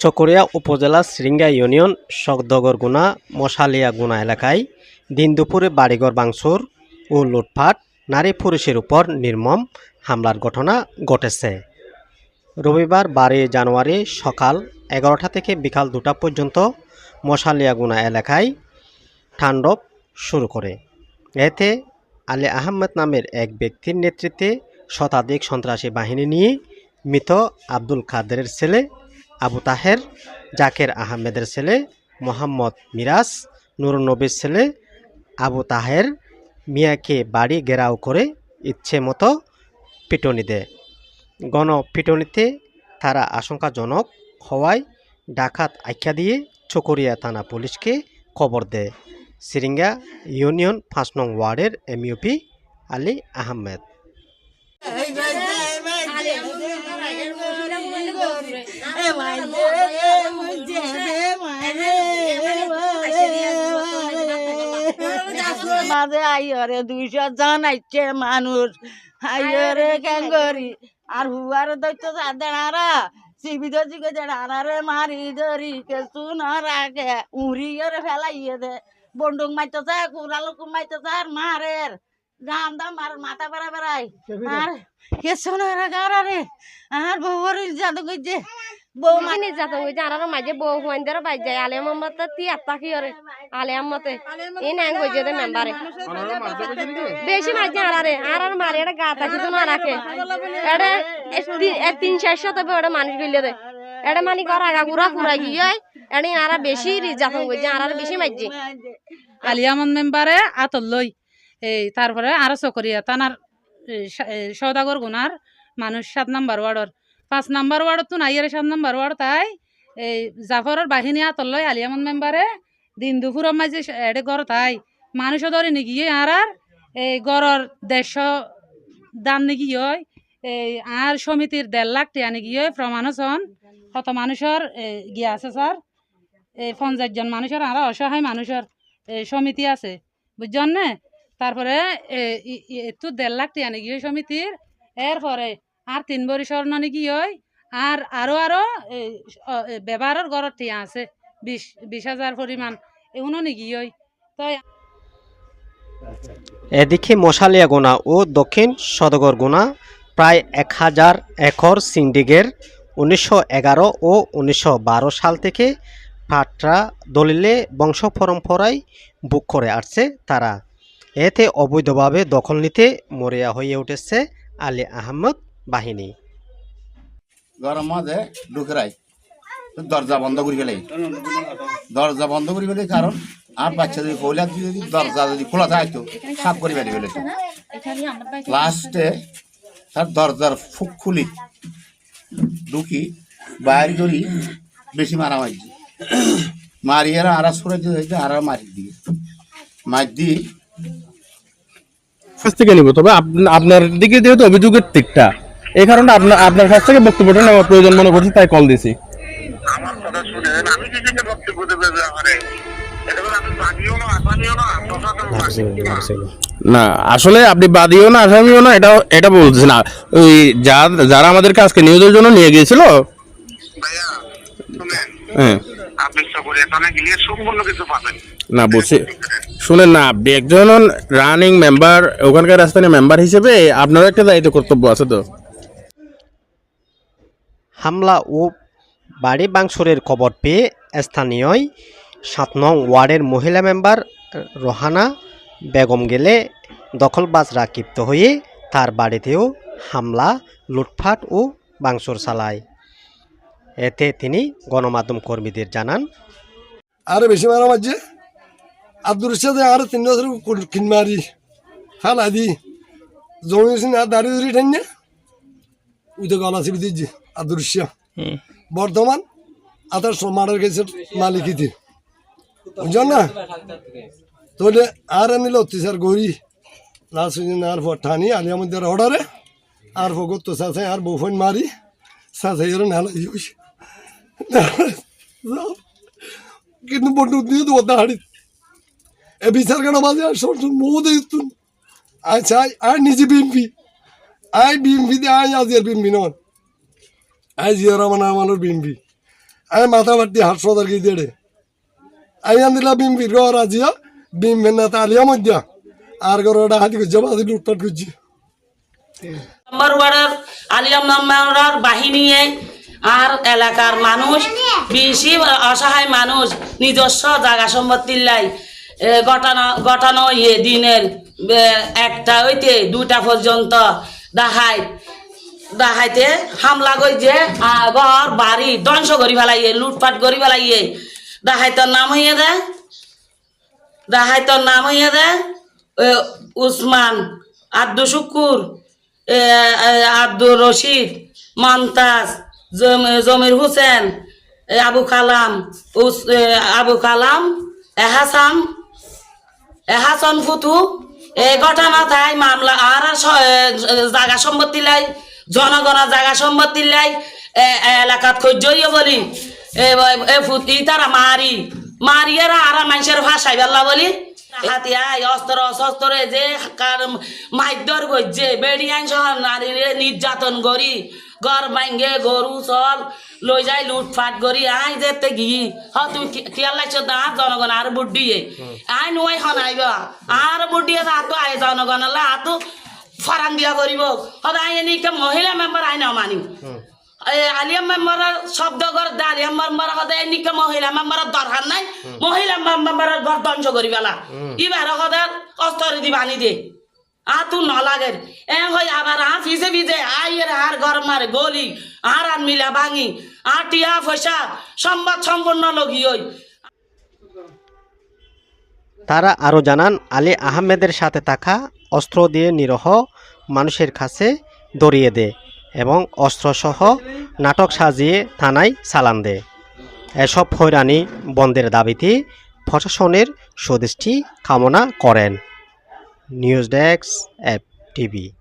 চকরিয়া উপজেলা শৃঙ্গা ইউনিয়ন শকদগর সকদগরগুনা মশালিয়াগুনা এলাকায় দিন দুপুরে বাড়িঘর বাংসুর ও লুটপাট, নারী পুরুষের উপর নির্মম হামলার ঘটনা ঘটেছে। রবিবার বারোই জানুয়ারি সকাল এগারোটা থেকে বিকাল দুটা পর্যন্ত মশালিয়াগুনা এলাকায় তাণ্ডব শুরু করে। এতে আলী আহমেদ নামের এক ব্যক্তির নেতৃত্বে শতাধিক সন্ত্রাসী বাহিনী নিয়ে মৃত আব্দুল কাদেরের ছেলে আবু তাহের, জাকের আহমেদের ছেলে মোহাম্মদ মিরাজ নুরনবীর ছেলে আবু তাহের মিয়াকে বাড়ি ঘেরাও করে ইচ্ছে মতো পিটনি দেয়। গণপিটনিতে তারা আশঙ্কাজনক হওয়ায় ডাকাত আখ্যা দিয়ে চকরিয়া থানা পুলিশকে খবর দেয়। সিরিঙ্গা ইউনিয়ন পাঁচ নং ওয়ার্ডের এমইউপি আলী আহমেদ মাঝে আইয়রে দুইশো জন আইছে মানুষ। আইয়রে ক্যাঙ্গরি আর হুয়ার দৈত্য দেনারা সিবিদ জিগে দেনারে মারি ধরি। কেসু না রাখে। উড়িয়ে ফেলাইয়ে দে। বন্দুক মাইতেছে কুড়ালো মাইতেছে আর মারের দাম দাম আর মাথা বেড়া বেড়াই আর কেসু না রাখে আর আরে আর বউর জাদু কইছে। বউ মানি যাতো ওই জানার মাঝে বউ হুয়াইন্দার বাই যায়। আলে মোহাম্মদ তি আত্তা কি করে আলে আম্মতে এই নাং কই যেতে মেম্বারে বেশি মাঝে আরারে আরার মারে এটা গাতা কিছু না রাখে। এটা তিন চারশো তবে ওটা মানুষ গইলে দে এটা মানি কর আগা কুড়া গিয়ে এটা আরা বেশি রিজাতন কইছে আরার বেশি মাঝে আলিয়ামন মেম্বারে আতর লই। এই তারপরে আরও চকরিয়া তানার সৌদাগর গুনার মানুষ সাত নাম্বার ওয়ার্ডর। পাঁচ নাম্বার ওয়ার্ডত তো নাইয়ারে সাত নাম্বার ওয়ার্ড তাই। এই জাফরের বাহিনী আতর লই আলিয়ামন মেম্বারে দিন দুপুরের মাঝে এডে ঘর তাই। মানুষও ধরে নিগিয়ে আর আর এই গড়র দেড়শো দাম নিগিয়ে এই আর সমিতির দেড় লাখ টিয়া নিগিয়ে প্রমাণসন কত মানুষের এই, গিয়া আছে স্যার। পঞ্চাশ জন মানুষের আর অসহায় মানুষের সমিতি আছে বুঝছেন না? তারপরে একটু দেড় লাখ টিয়া নাকি সমিতির এরপরে আর তিন বড়ি স্বর্ণ নাকি ওই আর আরও আরও এই, অ- এই ব্যবহারের গড়ত টিয়া আছে বিশ বিশ হাজার পরিমাণ এগুলো নাকি ওই তো এদিকে মশালিয়াগুনা ও দক্ষিণ সদগরগুনা প্রায় এক হাজার একর সিন্ডিকের উনিশশো ও উনিশশো বারো সাল থেকে পাটরা দলিলে বংশ পরম্পরায় বুক করে আসছে তারা। এতে অবৈধভাবে দখল নিতে মরিয়া হয়ে উঠেছে আলী আহমদ বাহিনী। ঘরের মাঝে ঢুকরাই দরজা বন্ধ করে ফেলে। দরজা বন্ধ করে ফেলে কারণ আর বাচ্চা যদি কইলা, যদি দরজা যদি খোলা থাকতো সাফ করে ফেলে ফেলেছে লাস্টে তার দরজার ফুক খুলি ঢুকি বাইরে করি বেশি মারা মারছি মারিয়ে আর সরে দিয়ে হয়েছে আর মারি দিয়ে। মার দিয়ে। কাছ থেকে নিব তবে আপনার দিকে যেহেতু অভিযোগের দিকটা এই কারণে আপনার আপনার কাছ থেকে বক্তব্যটা নেওয়ার প্রয়োজন মনে করছি তাই কল দিছি। আমার কথা শুনেন আমি কি যেটা বক্তব্য দেবে ব্যাপারে? এটা বলে আমি বাদিও না আসামিও না আসলে আপনি বাদীও না আসামিও না এটা এটা বলছি না। ওই যারা আমাদেরকে আজকে নিউজের জন্য নিয়ে গিয়েছিল হ্যাঁ। আপনি সকলে এখানে গেলে সম্পূর্ণ কিছু পাবেন। না বলছি শুনেন না আপনি একজন রানিং মেম্বার ওখানকার স্থানীয় মেম্বার হিসেবে আপনারও একটা দায়িত্ব কর্তব্য আছে তো? হামলা ও বাড়ি বাংশুরের খবর পেয়ে স্থানীয় সাত নং ওয়ার্ডের মহিলা মেম্বার রোহানা বেগম গেলে দখলবাজরা ক্ষিপ্ত হয়ে তার বাড়িতেও হামলা লুটফাট ও বাংশুর চালায়। এতে তিনি গণমাধ্যম কর্মীদের জানান। আরে বেশি মারা মারছে। আব্দুর সাথে আর তিন বছর কিনমারি হালা দি জমি দাঁড়িয়ে ধরে ঠান্না উঠে গলা চিপি দিচ্ছি আব্দুর বর্ধমান আতার মারার গেছে মালিকিতে বুঝছেন না? তাহলে আর নিল অত্যাচার গড়ি লাস্ট আর ঠানি আলিয়া মধ্যে অর্ডারে। আর ফগত তো সাথে আর বউফন মারি। সাথে এর নালা ইউস কিন্তু বন্ধু দিয়ে তো দাঁড়ি এ বিচার কেন বাজে? আর সব মৌদে তুন আচ্ছা আর নিজে বিম্পি আই বিম্পি দিয়ে আই আজ এর বিম্পি নন আই জিয়া রহমান আমানোর বিম্পি আই মাথা বাটি হাট সদার গিয়ে দেড়ে আই আন্দিলা বিম্পি র রাজিয়া বিম্পি না তালিয়া মধ্যা আর গরোটা হাতি করছে বাদি লুটপাট করছে নম্বর ওয়ার্ডের আলিয়াম নম্বর বাহিনী আর এলাকার মানুষ বেশি অসহায় মানুষ নিজস্ব জায়গা সম্পত্তির লাই ঘটানো ঘটানো ইয়ে দিনের একটা হইতে দুটা পর্যন্ত দেখায় দেখাইতে হামলা আ, ঘর বাড়ি ধ্বংস করি ফেলাইয়ে লুটপাট করি ফেলাইয়ে। দেখাইতর নাম হইয়ে দেয় দেখাইতর নাম হইয়ে দে উসমান আব্দু শুকুর আব্দুর রশিদ মমতাজ জমির হোসেন আবু কালাম আবু কালাম এহাসাম এহাসন ফুতু এই ঘটনা তাই মামলা, আর জাগা সম্পত্তি লাই, জনগণের জাগা সম্পত্তি লাই এলাকাত খৈজইয়ে বলি, এ ফুটি তারা মারি মারিয়ারা আর মানুষের ভাষাই বেল্লা বলি। যে নারীরে নির্যাতন করি, ঘর ভাঙ্গে গরু, চল, লই যাই, লুটফাট করি, আই যেতে গি হ, তুমি খেয়াল লাগছ না জনগণ, আর বুড্ডিয়ে আই নুয়াই হনাইব আর বুড্ডিয়ে হাতো আই জনগণ হাতো ফরান দিয়া করিব। সদায় এনেকে মহিলা মেম্বার আই নামানি শব্দ মহিলা দরকার নাই। মহিলা মেম্বারের ঘর ধ্বংস করি ইবার সদায় অস্ত্র দি বানি দে। আ তু নলাগের এ হই আবার আ ফিসে ফিসে আইয়ের আর ঘর মারে গলি আর আর মিলা ভাঙি। আর টিয়া সম্বাদ সম্পূর্ণ লগি হই। তারা আরও জানান আলী আহমেদের সাথে থাকা অস্ত্র দিয়ে নিরহ মানুষের কাছে দড়িয়ে দেয় এবং অস্ত্রসহ নাটক সাজিয়ে থানায় চালান দেয়। এসব হয়রানি বন্ধের দাবিতে প্রশাসনের সদৃষ্টি কামনা করেন। News desk app TV.